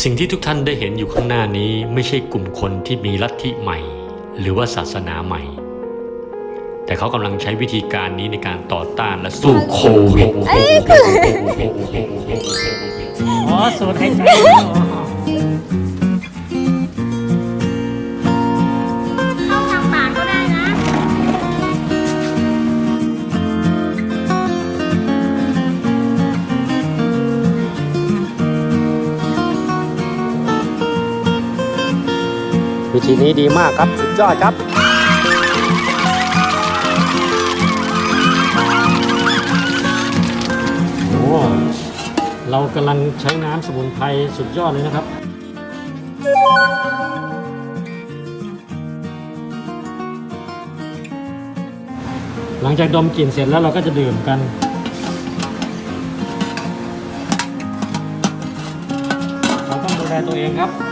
สิ่งที่ทุกท่านได้เห็นอยู่ข้างหน้านี้ไม่ใช่กลุ่มคนที่มีลัทธิใหม่ หรือว่าศาสนาใหม่ แต่เขากำลังใช้วิธีการนี้ในการต่อต้านและสู้โควิดอ๋อสูดหายใจ วิธีนี้ดีมากครับ สุดยอดครับ โอ้เรากำลังใช้น้ำสมุนไพรสุดยอดเลยนะครับหลังจากดมกลิ่นเสร็จแล้วเราก็จะดื่มกัน เราต้องดูแลตัวเองครับ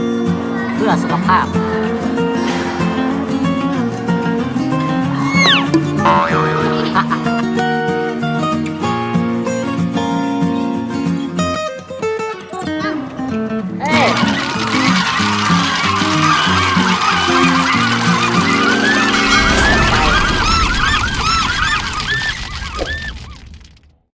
สุขภ